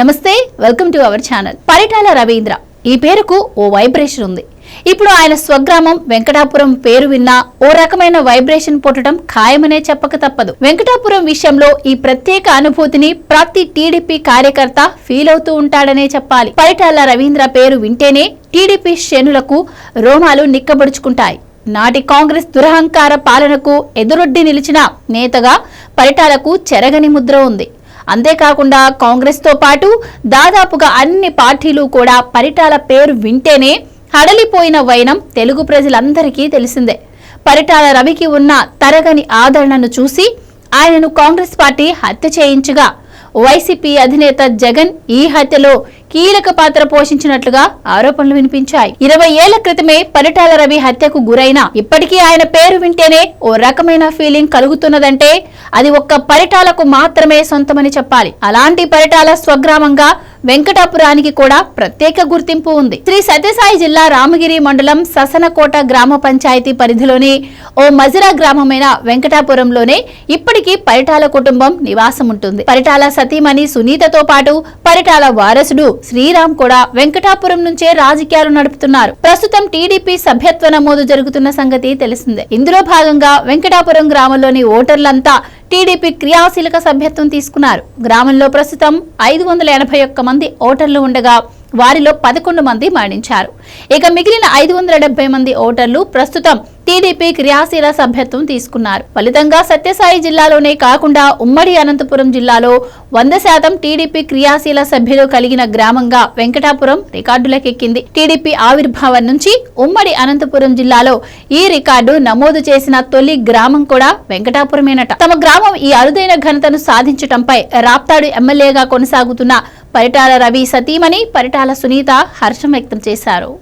నమస్తే welcome to our channel. Paritala Ravindra. ఈ పేరుకు ఓ వైబ్రేషన్ ఉంది. ఇప్పుడు ఆయన స్వగ్రామం వెంకటాపురం పేరు విన్నా ఓ రకమైన వైబ్రేషన్ పుట్టడం ఖాయమనే చెప్పక తప్పదు. వెంకటాపురం విషయంలో ఈ ప్రత్యేక అనుభూతిని ప్రతి టీడీపీ కార్యకర్త ఫీల్ అవుతూ ఉంటాడనే చెప్పాలి. పరిటాల రవీంద్ర పేరు వింటేనే టీడీపీ శ్రేణులకు రోమాలు నిక్కబడుచుకుంటాయి. నాటి కాంగ్రెస్ దురహంకార పాలనకు ఎదురొడ్డి నిలిచిన నేతగా పరిటాలకు చెరగని ముద్ర ఉంది. అంతేకాకుండా కాంగ్రెస్తో పాటు దాదాపుగా అన్ని పార్టీలు కూడా పరిటాల పేరు వింటేనే హడలిపోయిన వైనం తెలుగు ప్రజలందరికీ తెలిసిందే. పరిటాల రవికి ఉన్న తరగని ఆదరణను చూసి ఆయనను కాంగ్రెస్ పార్టీ హత్య చేయించగా వైసీపీ అధినేత జగన్ ఈ హత్యలో కీలక పాత్ర పోషించినట్లుగా ఆరోపణలు వినిపించాయి. ఇరవై ఏళ్ళ క్రితమే పరిటాల రవి హత్యకు గురైన ఇప్పటికీ ఆయన పేరు వింటేనే ఓ రకమైన ఫీలింగ్ కలుగుతున్నదంటే అది ఒక్క పరిటాలకు మాత్రమే సొంతమని చెప్పాలి. అలాంటి పరిటాల స్వగ్రామంగా వెంకటాపురానికి కూడా ప్రత్యేక గుర్తింపు ఉంది. శ్రీ సత్యసాయి జిల్లా రామగిరి మండలం ససనకోట గ్రామ పంచాయతీ పరిధిలోని ఓ మజిరా గ్రామమైన వెంకటాపురంలోనే ఇప్పటికీ పరిటాల కుటుంబం నివాసం ఉంటుంది. పరిటాల సతీమణి సునీతతో పాటు పరిటాల వారసుడు శ్రీరామ్ కూడా వెంకటాపురం నుంచే రాజకీయాలు నడుపుతున్నారు. ప్రస్తుతం టీడీపీ సభ్యత్వ నమోదు జరుగుతున్న సంగతి తెలిసిందే. ఇందులో భాగంగా వెంకటాపురం గ్రామంలోని ఓటర్లంతా టీడీపీ క్రియాశీలక సభ్యత్వం తీసుకున్నారు. గ్రామంలో ప్రస్తుతం ఐదు వందల ఎనభై ఒక్క మంది ఓటర్లు ఉండగా వారిలో పదకొండు మంది మరణించారు. ఇక మిగిలిన ఐదు వందల డెబ్బై మంది ఓటర్లు ప్రస్తుతం టీడీపీ క్రియాశీల సభ్యత్వం తీసుకున్నారు. ఫలితంగా సత్యసాయి జిల్లాలోనే కాకుండా ఉమ్మడి అనంతపురం జిల్లాలో వంద శాతం టీడీపీ క్రియాశీల సభ్యులు కలిగిన గ్రామంగా వెంకటాపురం రికార్డులకెక్కింది. టీడీపీ ఆవిర్భావం నుంచి ఉమ్మడి అనంతపురం జిల్లాలో ఈ రికార్డు నమోదు చేసిన తొలి గ్రామం కూడా వెంకటాపురమేనట. తమ గ్రామం ఈ అరుదైన ఘనతను సాధించటంపై రాప్తాడు ఎమ్మెల్యేగా కొనసాగుతున్న పరిటాల రవి సతీమణి పరిటాల సునీత హర్షం వ్యక్తం చేశారు.